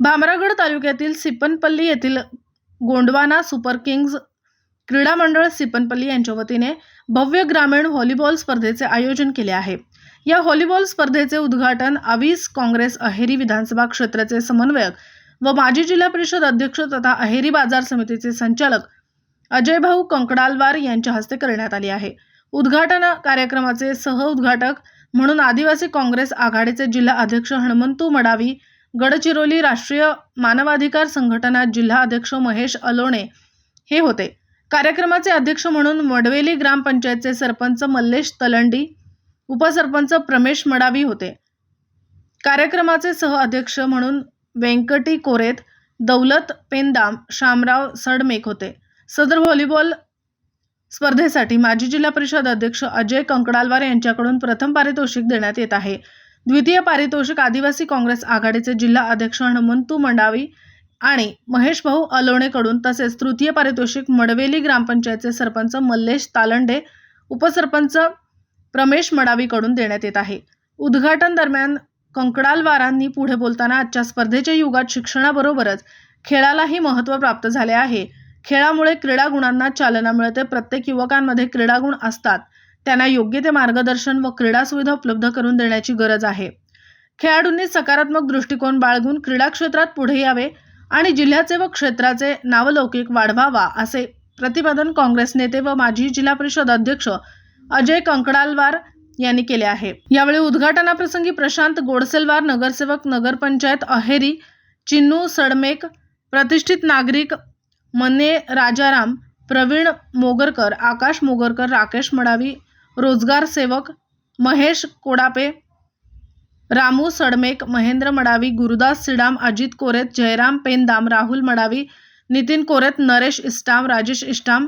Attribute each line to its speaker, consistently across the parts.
Speaker 1: भामरागड तालुक्यातील सिपनपल्ली येथील Gondwana super kings क्रीडा मंडळ सिपनपल्ली यांच्या वतीने भव्य ग्रामीण व्हॉलीबॉल स्पर्धेचे आयोजन केले आहे. या व्हॉलीबॉल स्पर्धेचे उद्घाटन आवीस काँग्रेस अहेरी विधानसभा क्षेत्राचे समन्वयक व माजी जिल्हा परिषद अध्यक्ष तथा अहेरी बाजार समितीचे संचालक अजय भाऊ कंकडालवार यांच्या हस्ते करण्यात आले आहे. उद्घाटन कार्यक्रमाचे सह उद्घाटक म्हणून आदिवासी काँग्रेस आघाडीचे जिल्हा अध्यक्ष हनुमंतू मडावी गडचिरोली राष्ट्रीय मानवाधिकार संघटना जिल्हा अध्यक्ष महेश अलोणे हे होते. कार्यक्रमाचे अध्यक्ष म्हणून वडवेली ग्रामपंचायतचे सरपंच मल्लेश तलंडी उपसरपंच प्रमेश मडावी होते. कार्यक्रमाचे सह अध्यक्ष म्हणून व्यंकटी कोरेत दौलत पेंदाम शामराव सडमेक होते. सदर व्हॉलीबॉल स्पर्धेसाठी माजी जिल्हा परिषद अध्यक्ष अजय कंकडालवार यांच्याकडून प्रथम पारितोषिक देण्यात येत आहे. द्वितीय पारितोषिक आदिवासी काँग्रेस आघाडीचे जिल्हा अध्यक्ष हनुमंतू मंडावी आणि महेश भाऊ अलोणेकडून तसेच तृतीय पारितोषिक मडवेली ग्रामपंचायतचे सरपंच मल्लेश तालंडे उपसरपंच प्रमेश मडावीकडून देण्यात येत आहे. उद्घाटन दरम्यान कंकडालवारांनी पुढे बोलताना आजच्या स्पर्धेच्या युगात शिक्षणाबरोबरच खेळालाही महत्त्व प्राप्त झाले आहे. खेळामुळे क्रीडा गुणांना चालना मिळते. प्रत्येक युवकांमध्ये क्रीडागुण असतात. त्यांना योग्य ते मार्गदर्शन व क्रीडा सुविधा उपलब्ध करून देण्याची गरज आहे. खेळाडूंनी सकारात्मक दृष्टिकोन बाळगून क्रीडा क्षेत्रात पुढे यावे आणि जिल्ह्याचे व क्षेत्राचे नावलौकिक वाढवावा असे प्रतिपादन काँग्रेस नेते व माजी जिल्हा परिषद अध्यक्ष अजय कंकडालवार यांनी केले आहे. यावेळी उद्घाटनाप्रसंगी प्रशांत गोडसेलवार नगरसेवक नगरपंचायत अहेरी चिन्नू सडमेक प्रतिष्ठित नागरिक मने राजाराम प्रवीण मोगरकर आकाश मोगरकर राकेश मडावी रोजगार सेवक महेश कोडापे रामू सडमेक महेंद्र मडावी गुरुदास सिडाम अजित कोरेत जयराम पेनदाम राहुल मडावी नितीन कोरेत नरेश इस्टाम राजेश इष्टाम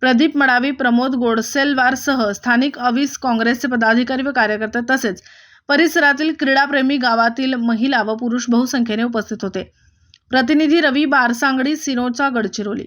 Speaker 1: प्रदीप मडावी प्रमोद गोडसेलवारसह स्थानिक अवीस काँग्रेसचे पदाधिकारी व कार्यकर्ते तसेच परिसरातील क्रीडाप्रेमी गावातील महिला व पुरुष बहुसंख्येने उपस्थित होते. प्रतिनिधी रवी बारसांगडी सिनोचा गडचिरोली.